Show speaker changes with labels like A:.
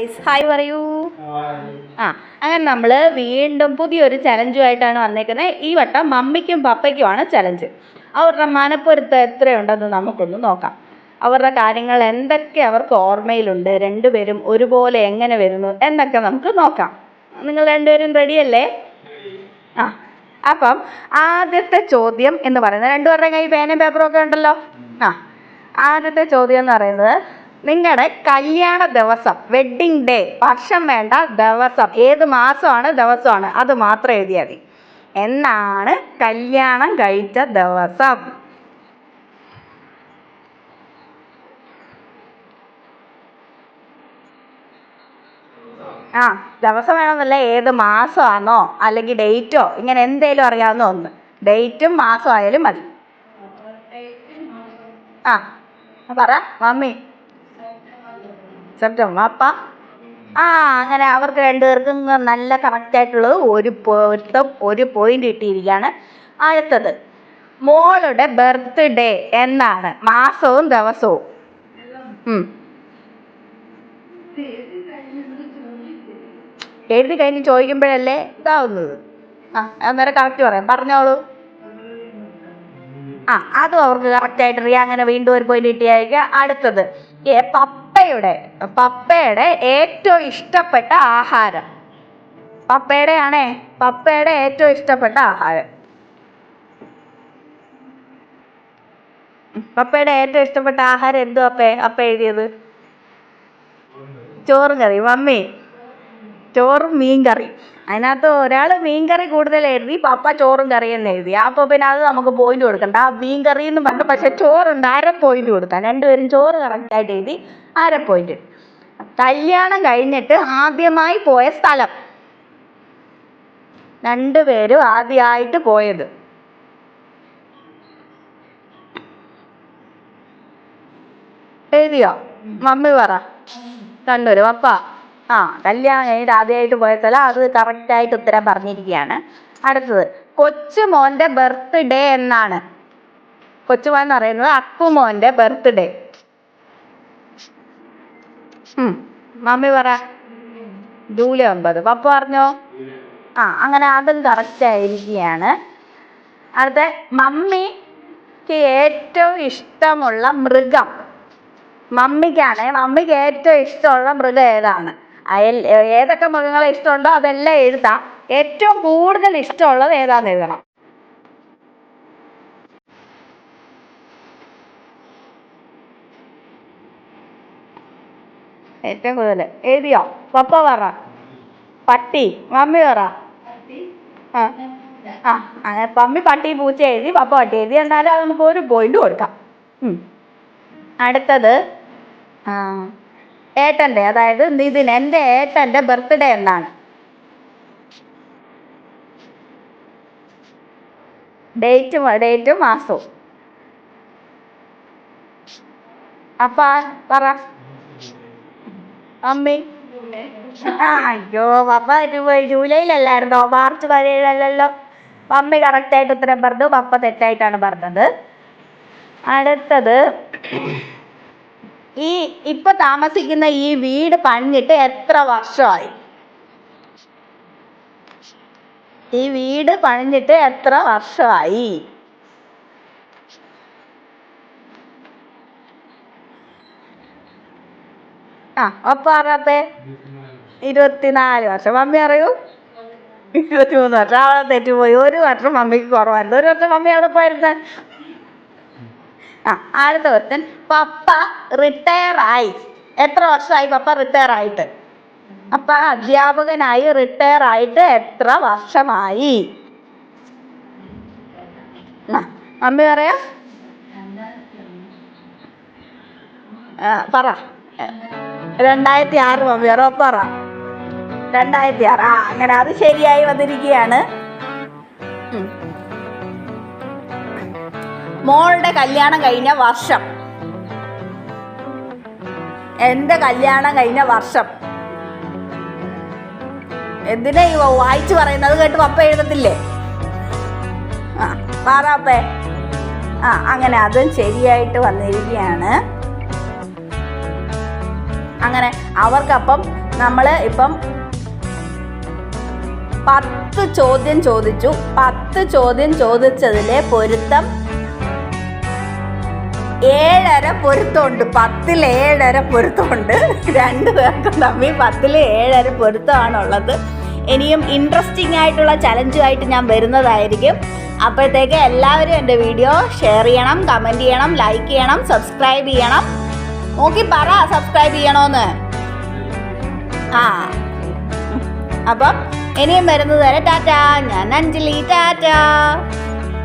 A: Guys hi പറയൂ ആ അങ്ങനെ നമ്മൾ വീണ്ടും പുതിയൊരു ചലഞ്ചുമായിട്ടാണ് വന്നേക്കുന്നത് ഈ വട്ടം മമ്മിക്കും പപ്പയ്ക്കുമാണ് ചലഞ്ച്. അവരുടെ മനപ്പൊരുത്തം എത്രയുണ്ടെന്ന് നമുക്കൊന്ന് നോക്കാം. അവരുടെ കാര്യങ്ങൾ എന്തൊക്കെ അവർക്ക് ഓർമ്മയിലുണ്ട്? രണ്ടുപേരും ഒരുപോലെ എങ്ങനെ വരുന്നു? എന്നൊക്കെ നമുക്ക് നോക്കാം. നിങ്ങൾ രണ്ടുപേരും റെഡിയല്ലേ ആ അപ്പം ആദ്യത്തെ ചോദ്യം എന്ന് പറയുന്നത് രണ്ടുപേരുടെ കയ്യിൽ പേനയും പേപ്പറും ഒക്കെ ഉണ്ടല്ലോ? ആ ആദ്യത്തെ ചോദ്യം എന്ന് പറയുന്നത് നിങ്ങളുടെ കല്യാണ ദിവസം വെഡ്ഡിങ് ഡേ വർഷം വേണ്ട ദിവസം ഏത് മാസമാണ് ദിവസമാണ് അത് മാത്രം എഴുതിയാൽ മതി. എന്നാണ് കല്യാണം കഴിച്ച ദിവസം. ആ ദിവസം വേണമെന്നല്ല ഏത് മാസമാണോ അല്ലെങ്കിൽ ഡേറ്റോ ഇങ്ങനെ എന്തേലും അറിയാവുന്ന ഒന്ന്. ഡേറ്റും മാസമായാലും മതി. ആ പറ മമ്മി. സെപ്റ്റംബർ അപ്പ ആ അങ്ങനെ അവർക്ക് രണ്ടുപേർക്കും നല്ല കറക്റ്റ് ആയിട്ടുള്ളത് ഒരു പൊരുത്തം ഒരു പോയിന്റ് കിട്ടിയിരിക്കുകയാണ് അടുത്തത്. മോളുടെ ബർത്ത്ഡേ എന്നാണ്. മാസവും ദിവസവും. എഴുതി കഴിഞ്ഞ് ചോദിക്കുമ്പോഴല്ലേ ഇതാവുന്നത്. ആ അന്നേരം കറക്റ്റ് പറയാം. പറഞ്ഞോളൂ. ആ അതും അവർക്ക് കറക്റ്റ് ആയിട്ട് അറിയാം. അങ്ങനെ വീണ്ടും ഒരു പോയിന്റ് കിട്ടിയായിരിക്കുക അടുത്തത്. പപ്പയുടെ പപ്പയുടെ ഏറ്റവും ഇഷ്ടപ്പെട്ട ആഹാരം. പപ്പയുടെ ആണേ പപ്പയുടെ ഏറ്റവും ഇഷ്ടപ്പെട്ട ആഹാരം. പപ്പയുടെ ഏറ്റവും ഇഷ്ടപ്പെട്ട ആഹാരം എന്തോ അപ്പേ? അപ്പ എഴുതിയത്? ചോറും കറി മമ്മി ചോറും മീൻ കറി അതിനകത്ത് ഒരാൾ മീൻകറി കൂടുതൽ എഴുതി പപ്പ ചോറും കറിയെന്ന് എഴുതി. അപ്പോൾ പിന്നെ അത് നമുക്ക് പോയിന്റ് കൊടുക്കണ്ട. ആ മീൻ കറി എന്ന് പറഞ്ഞു പക്ഷെ ചോറുണ്ട് അര പോയിന്റ് കൊടുത്താൽ. രണ്ടുപേരും ചോറ് കറക്റ്റായിട്ട് എഴുതി അര പോയിന്റ് കല്യാണം കഴിഞ്ഞിട്ട് ആദ്യമായി പോയ സ്ഥലം. രണ്ടുപേരും ആദ്യമായിട്ട് പോയത്. എഴുതിയോ? മമ്മി പറ. കണ്ണൂര് പപ്പ. ആ കല്യാണം കഴിഞ്ഞിട്ട് ആദ്യമായിട്ട് പോയ സ്ഥലം അത് കറക്റ്റായിട്ട് ഉത്തരം പറഞ്ഞിരിക്കുകയാണ് അടുത്തത് കൊച്ചുമോന്റെ ബർത്ത്ഡേ എന്നാണ്. കൊച്ചുമോൻ എന്ന് പറയുന്നത് അക്കുമോന്റെ ബർത്ത്ഡേ മമ്മി പറ. ജൂലൈ ഒമ്പത്. പപ്പ പറഞ്ഞോ? ആ അങ്ങനെ അതും കറക്റ്റ് ആയിരിക്കുകയാണ് അടുത്ത മമ്മിക്ക് ഏറ്റവും ഇഷ്ടമുള്ള മൃഗം. മമ്മിക്കാണ് മമ്മിക്ക് ഏറ്റവും ഇഷ്ടമുള്ള മൃഗം ഏതാണ്? അയൽ ഏതൊക്കെ മൃഗങ്ങളെ ഇഷ്ടമുണ്ടോ അതെല്ലാം എഴുതാം. ഏറ്റവും കൂടുതൽ ഇഷ്ടമുള്ളത് ഏതാന്ന് എഴുതണം? ഏറ്റവും കൂടുതൽ എഴുതിയോ? പപ്പ പറ. പട്ടി. മമ്മി പറ. ആ. ആ അങ്ങനെ പമ്മി പട്ടി പൂച്ച എഴുതി പപ്പ പട്ടി എഴുതി. എന്നാലും അത് നമുക്ക് ഒരു പോയിന്റ് കൊടുക്കാം. അടുത്തത് ആ, ഏട്ടന്റെ അതായത് നിതിൻ എന്റെ ഏട്ടന്റെ ബർത്ത്ഡേ എന്നാണ്. ഡേറ്റും ഡേറ്റും മാസവും. അപ്പ പറ. അമ്മി. അയ്യോ പപ്പ ജൂലൈയിലല്ലായിരുന്നോ? മാർച്ച് പതിനേഴല്ലല്ലോ മമ്മി കറക്റ്റായിട്ട് ഉത്തരം പറഞ്ഞു പപ്പ തെറ്റായിട്ടാണ് പറഞ്ഞത്. അടുത്തത്. ഈ ഇപ്പൊ താമസിക്കുന്ന ഈ വീട് പണിഞ്ഞിട്ട് എത്ര വർഷമായി? ഈ വീട് പണിഞ്ഞിട്ട് എത്ര വർഷമായി? ആ ഒപ്പം അറിയാത്ത ഇരുപത്തിനാല് വർഷം. മമ്മി അറിയൂ? ഇരുപത്തിമൂന്ന് വർഷം. അവളെ തെറ്റുപോയി ഒരു വർഷം മമ്മിക്ക് കുറവായിരുന്നു. ഒരു വർഷം മമ്മി അവിടെ പോയിരുന്ന? ആ അടുത്ത ഒരുത്തൻ പപ്പ റിട്ടയർ ആയി. എത്ര വർഷമായി പപ്പ റിട്ടയർ ആയിട്ട്? അപ്പ അധ്യാപകനായി റിട്ടയർ ആയിട്ട് എത്ര വർഷമായി? അമ്മി പറയാ? പറ. രണ്ടായിരത്തി ആറ് മമ്മി പറ പറ. രണ്ടായിരത്തി ആറ് ആ അങ്ങനെ അത് ശരിയായി വന്നിരിക്കുകയാണ്. മോളുടെ കല്യാണം കഴിഞ്ഞ വർഷം. എന്റെ കല്യാണം കഴിഞ്ഞ വർഷം. എന്തിനാ ഈ വായിച്ചു പറയുന്നത്? കേട്ട് പപ്പ എഴുതത്തില്ലേ? ആ പാറാപ്പേ ആ അങ്ങനെ അതും ശരിയായിട്ട് വന്നിരിക്കുകയാണ്. അങ്ങനെ അവർക്കപ്പം നമ്മൾ ഇപ്പം പത്ത് ചോദ്യം ചോദിച്ചു. പത്ത് ചോദ്യം ചോദിച്ചതിലെ പൊരുത്തം ഏഴര പൊരുത്തമുണ്ട്. പത്തിൽ ഏഴര പൊരുത്തമുണ്ട്. രണ്ടു പേർക്കും തമ്മിൽ പത്തിൽ ഏഴര പൊരുത്തമാണുള്ളത്. ഇനിയും ഇൻട്രസ്റ്റിംഗ് ആയിട്ടുള്ള ചലഞ്ചുമായിട്ട് ഞാൻ വരുന്നതായിരിക്കും. അപ്പോഴത്തേക്ക് എല്ലാവരും എന്റെ വീഡിയോ ഷെയർ ചെയ്യണം കമന്റ് ചെയ്യണം ലൈക്ക് ചെയ്യണം സബ്സ്ക്രൈബ് ചെയ്യണം. നോക്കി പറ സബ്സ്ക്രൈബ് ചെയ്യണമെന്ന് ആ. അപ്പം ഇനിയും വരുന്നത് വരെ ടാറ്റ. ഞാൻ അഞ്ജലി ടാറ്റ.